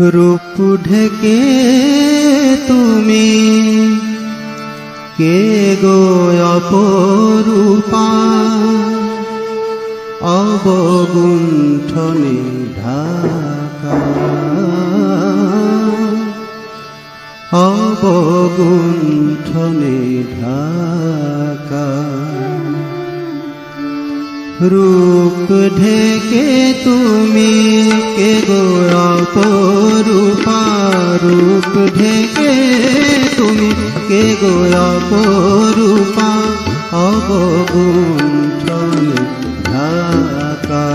রূপ ঢেকে তুমি। কে গো অপরূপা? অবগুণ্ঠনে ঢাকা। অবগুণ্ঠনে ঢাকা। রূপ ঢেকে তুমি কে গো অপরূপা রূপ ঢেকে তুমি কে গো অপরূপা? অবগুণ্ঠনে ঢাকা।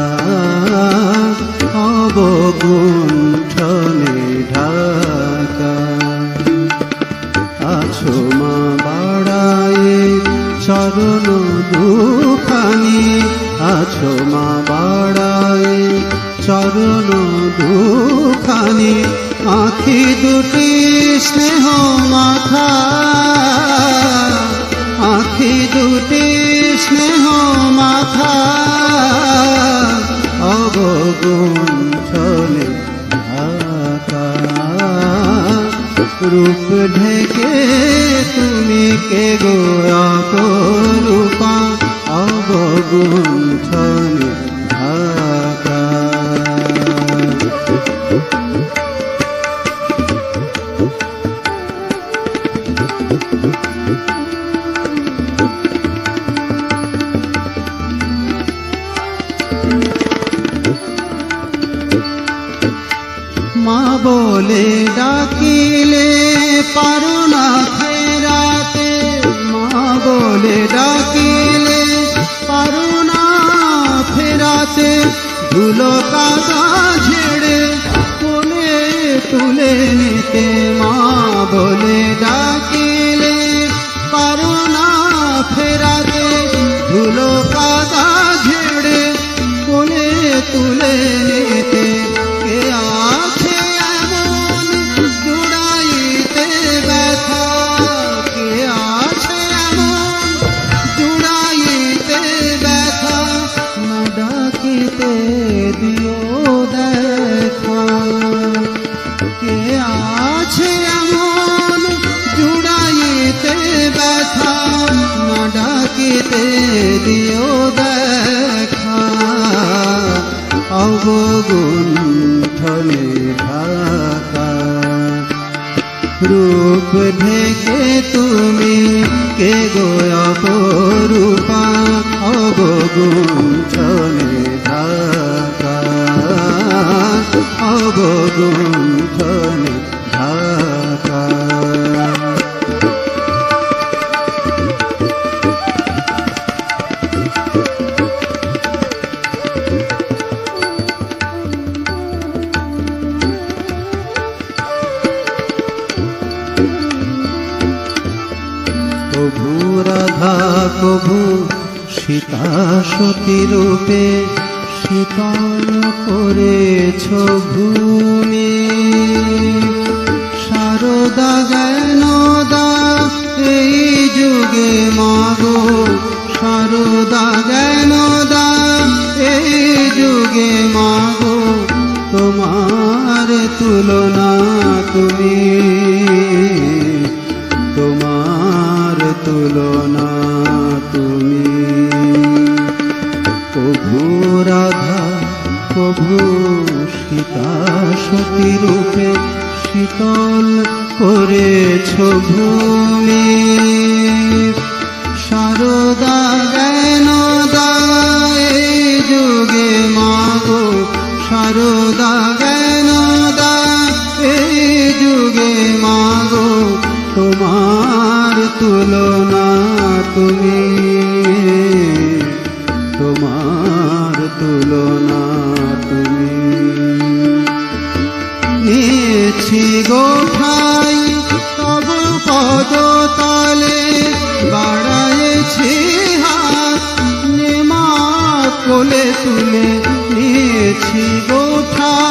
অবগুণ্ঠনে ঢাকা। আছো মা বাড়ায়ে চরণ দুখানি আছো মা বাড়াই চরণ দুখানি আখি দুটি স্নেহ মাথা ঢাকা। মা বলে ডাকিলে পারো না ডাকিতে দিও দেখা অবগুণ্ঠনে ঢাকা। রূপ ঢেকে তুমি কে গো অপরূপা প্রভু রাধা প্রভু সীতা সতী রূপে শীতল করেছ ভূমি। সারদা জ্ঞানদা এই তোমার তুলনা তুমি, তোমার তুলনা তুমি। নিয়েছি গো ঠাই তব পদ তালে বাড়াইছি হাত নেমা কোলে তুলে নিয়েছি গো ঠাই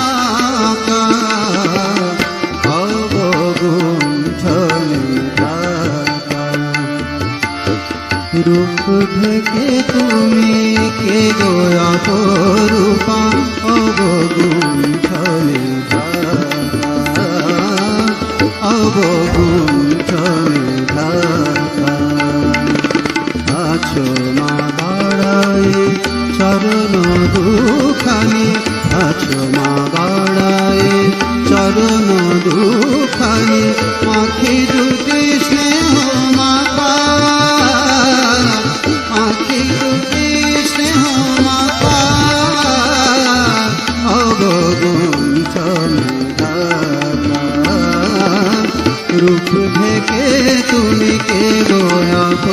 রূপ ঢেকে তুমি কে দয়া রূপা অবগুণ্ঠনে ঢাকা অবগুণ্ঠনে ঢাকা আছো মা বাড়ায় চরণ দুখানি, আছো মা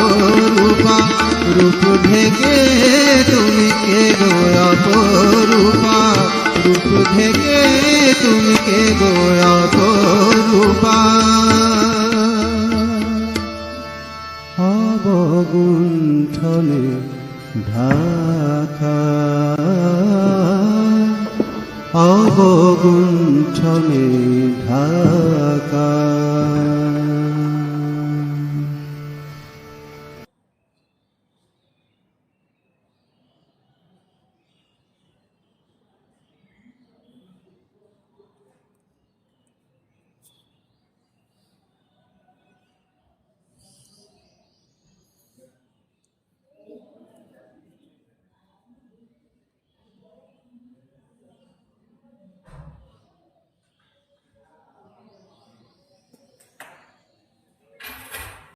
গোয়া রূপা ঢেকে তুমি কে গোয়া রূপা রূপ ঢেকে তুমি কে গোয়া রূপা অবগুণ্ঠনে ঢাকা। অবগুণ্ঠনে ঢাকা।